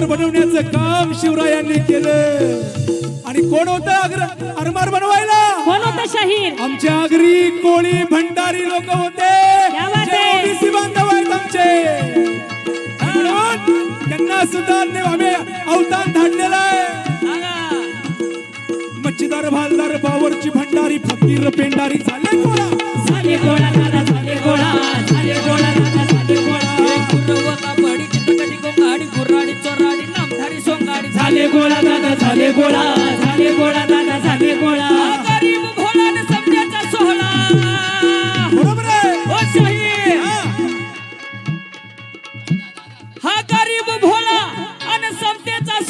आरमार बनवण्याचं काम शिवरायांनी केलं. आणि कोण होतं आरमार बनवायला? कोण होता शाहीर आमच्या आगरी कोळी भंडारी लोक होते? ओबीसी बांधव आहेत आमचे. त्यांना सुद्धा आम्ही अवतार धाडलेला आहे. मच्छीदार भालदार बावरची भंडारी फकीर पेंडारी झाले गोळा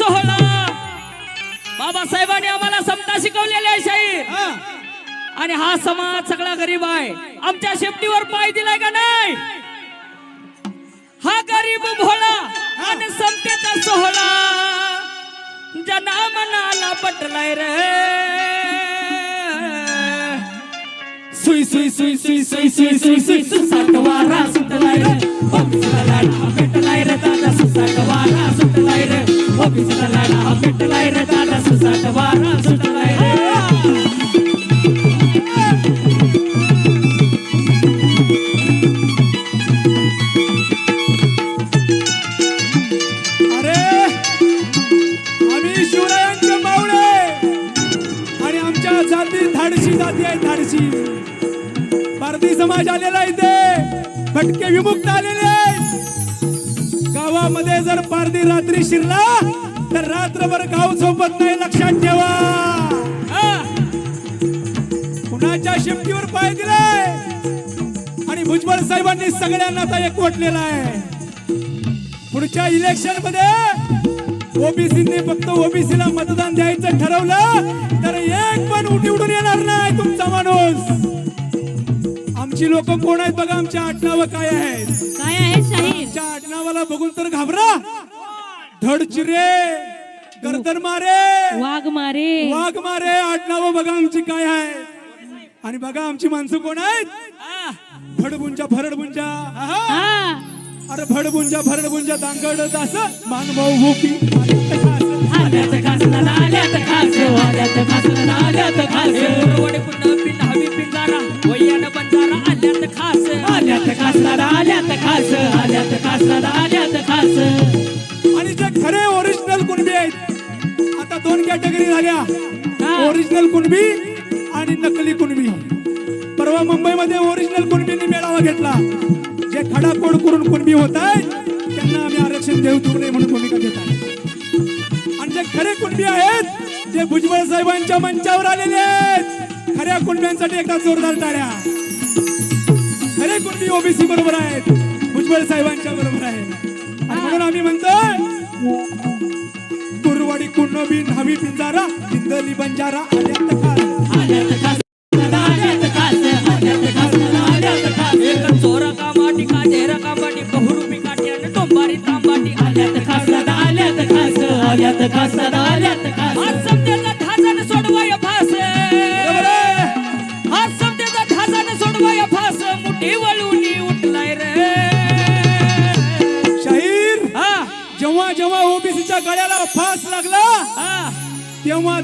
सोहळा. बाबासाहेबांनी आम्हाला समता शिकवलेली आहे शाहीर हा. आणि हा समाज सगळा गरीब आहे. आमच्या शेपटीवर पाय दिलाय का नाही? हा गरीब भोळा आणि समतेचा सोहळा. जना मनाला पटलाय रे. सुई सुई सुई सुई सुई सुई सुई सुई सुसाट वारा सुटलाय रे. ऑफिसला लाडा पिसलायला पिटलाय रे दादा सुसाट वारा सुटलाय रे समाज आलेला इथे. भटके विमुक्त आलेले गावामध्ये जर पारधी रात्री शिरला तर रात्रभर गाव झोपत नाही लक्षात ठेवा. हा. कुणाच्या शिफ्टीवर पाय दिलाय? आणि भुजबळ साहेबांनी सगळ्यांना आता एकवटलेला आहे. पुढच्या इलेक्शनमध्ये ओबीसीने फक्त ओबीसीला मतदान द्यायचं ठरवलं तर एक पण उठी उडून येणार नाही तुमचा माणूस. आमची लोक कोण आहेत बघा आमच्या आडनावं काय आहेत? काय आहे शाहीर? आमच्या आडनावाला बघून तर घाबरा. धडचिरे गर्दन मारे वाघ मारे. वाघ मारे आडनावं बघा आमची काय आहे. आणि बघा आमची माणसं कोण आहेत. भडबुंजा भरडबुंजा. आहा. हा. अरे भडबुंजा भरडबुंजा दांगड दास. मानभाऊ भूपी आल्यात खास आल्यात खास. आल्यात खास आल्यात खास. वडे पुन्हा पिन हवी पिंजारा. वैयान बंजारा आल्यात खास. आल्यात खास दादा आल्यात खास. आल्यात खास दादा आल्यात खास. आणि जे खरे ओरिजिनल कुणबी आहेत. आता दोन कॅटेगरी झाल्या. ओरिजिनल कुणबी आणि नकली कुणबी. परवा मुंबईमध्ये ओरिजिनल कुणबीने मेळावा घेतला. जे खडाखोड करून कुणबी होत आहेत त्यांना आम्ही आरक्षण देऊ देऊ नये म्हणून भूमिका घेत आहे आणि जे खरे कुणबी आहेत ते भुजबळ साहेबांच्या मंचावर आलेले आहेत खऱ्या कुणब्यांसाठी एकदा जोरदार टाळ्या खरे कुणबी ओबीसी बरोबर आहेत. भुजबळ साहेबांच्या बरोबर आहेत. आणि म्हणून आम्ही म्हणतो कुरवाडी कुणबी न्हावी पिंजारा इंदली बंजारा आल्यात काल आल्यात काल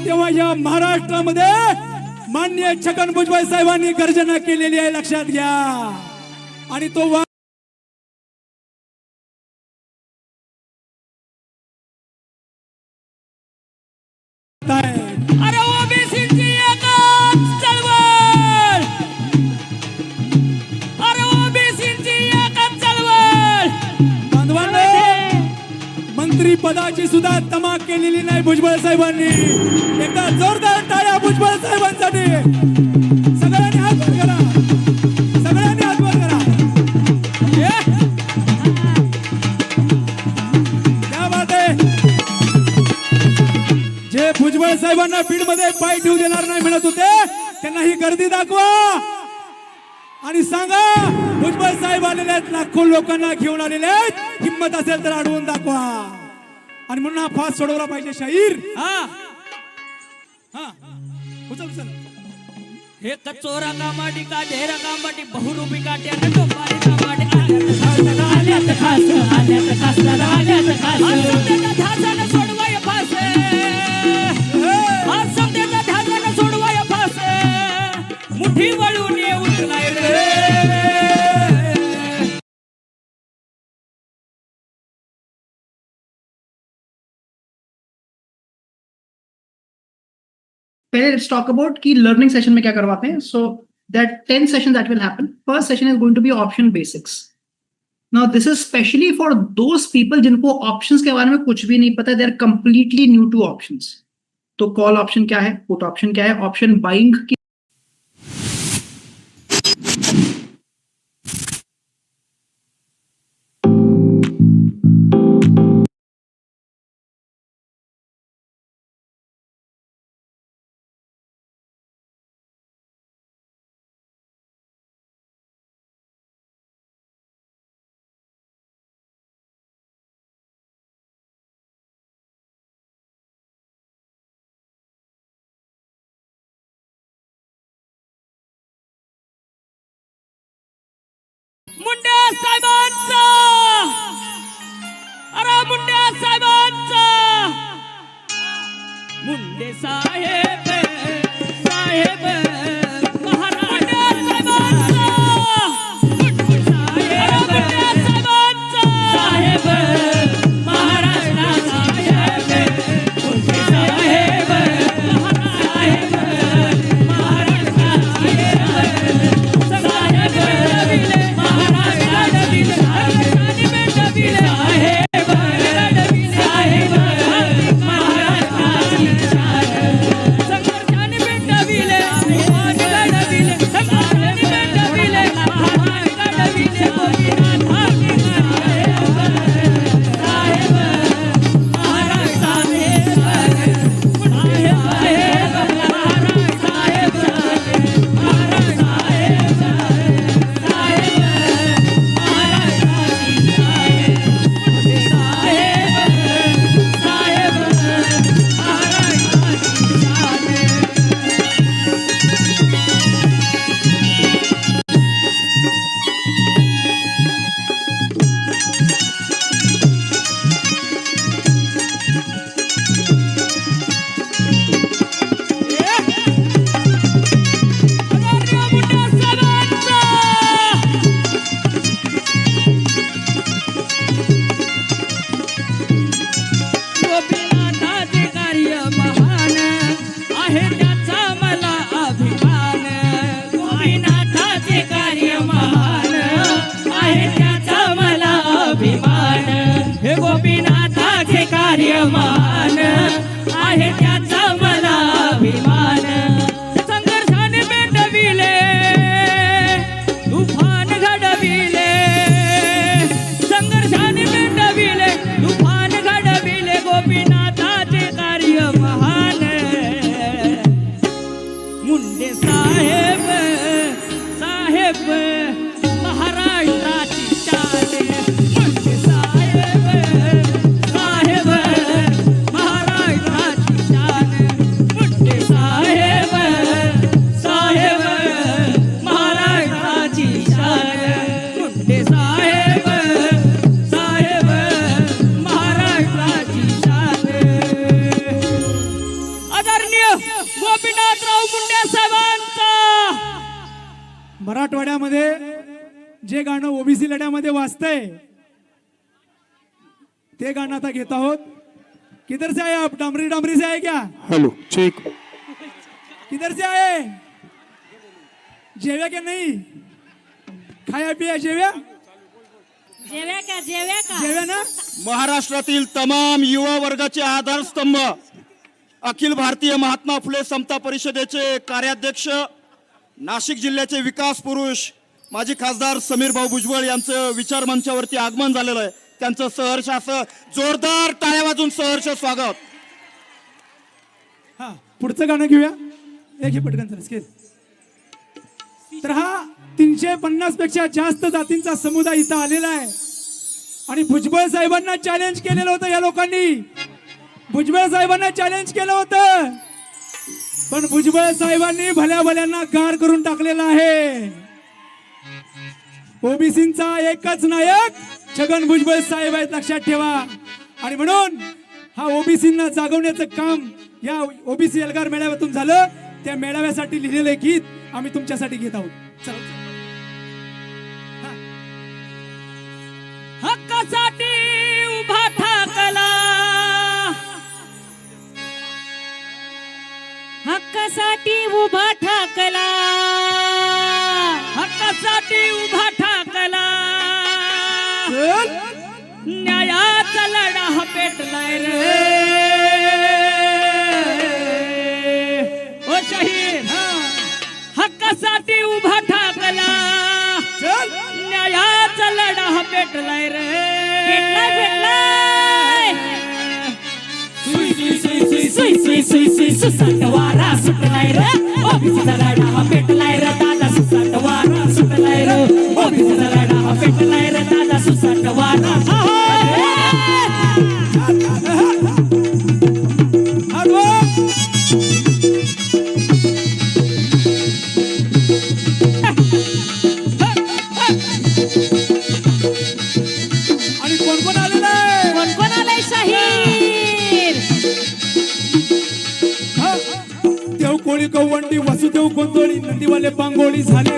तेव्हा या महाराष्ट्रामध्ये मान्य छगन भुजबळ साहेबांनी गर्जना केलेली आहे लक्षात घ्या. आणि तो पदाची सुद्धा तमाक केलेली नाही भुजबळ साहेबांनी. एकदा जोरदार टाळ्या भुजबळ साहेबांसाठी. सगळ्यांनी हात वर करा. सगळ्यांनी हात वर करा त्या बात आहे? जे भुजबळ साहेबांना बीडमध्ये पाय ठेवू देणार नाही म्हणत होते त्यांना ही गर्दी दाखवा. आणि सांगा भुजबळ साहेब आलेले आहेत लाखो लोकांना घेऊन आलेले आहेत. हिंमत असेल तर अडवून दाखवा. आणि म्हणून हा फास सोडवला पाहिजे शाहीर. हा. हा. उचल उचल. हे कचोरा कामाटी का ढेरा कामाटी बहुरूपी काठी आणि टोंबारी कामाटी आल्यात आल्यात खास आल्यात खास आल्यात खास. पहले लेट्स टॉक अबाउट कि लर्निंग सेशन में क्या करवाते हैं? So that ten session that will happen first session is going to be option basics now this is specially for those people जिनको ऑप्शंस के बारे में कुछ भी नहीं पता they are completely new to options तो कॉल ऑप्शन क्या है? पुट ऑप्शन क्या है? ऑप्शन बाइंग मुंडे साहेब साहेब मराठवाड्यामध्ये जे गाणं ओबीसी लढ्यामध्ये वाजतंय ते गाणं आता घेत आहोत. किधर से आए आप? डामरी डामरी से आए क्या? हेलो चेक किधर से आए? जेव्या क्या नहीं? खाया पिया जेव्या? जेव्या का जेव्या का? जेव्या ना? महाराष्ट्रातील तमाम युवा वर्गाचे आधारस्तंभ अखिल भारतीय महात्मा फुले समता परिषदेचे कार्याध्यक्ष नाशिक जिल्ह्याचे विकास पुरुष माजी खासदार समीर भाऊ भुजबळ यांचं विचार मंचावरती आगमन झालेलं आहे. त्यांचं सहर्ष असं जोरदार टाळ्या वाजून सहर्ष स्वागत. हा पुढचं गाणं घेऊया. एक हे पटकन स्केल तर हा तीनशे पन्नासपेक्षा जास्त जातींचा समुदाय इथं आलेला आहे. आणि भुजबळ साहेबांना चॅलेंज केलेलं होतं या लोकांनी. भुजबळ साहेबांना चॅलेंज केलं होतं. पण भुजबळ साहेबांनी भल्या भल्यांना गार करून टाकलेला आहे. ओबीसींचा एकच नायक छगन भुजबळ साहेब आहेत लक्षात ठेवा. आणि म्हणून हा ओबीसींना जागवण्याचं काम या ओबीसी एल्गार मेळाव्यातून झालं. त्या मेळाव्यासाठी लिहिलेलं गीत आम्ही तुमच्यासाठी घेत आहोत. ठाकला हक्क उभा ठाकला. हक्कासाठी उभा ठाकला. चल. न्यायाचा लढा हा पेटलाय रे. ओ शहीद. हक्कासाठी उभा ठाकला. चल. न्यायाचा लढा हा पेटलाय रे. पेटलाय, पेटलाय. सुई सुई सुई सुई सुई वारा सुटलाय रे ऑफिसचा लढा हा पेटलाय रे वसुदेव गोंधळी नंदीवाले पांगोळी झाले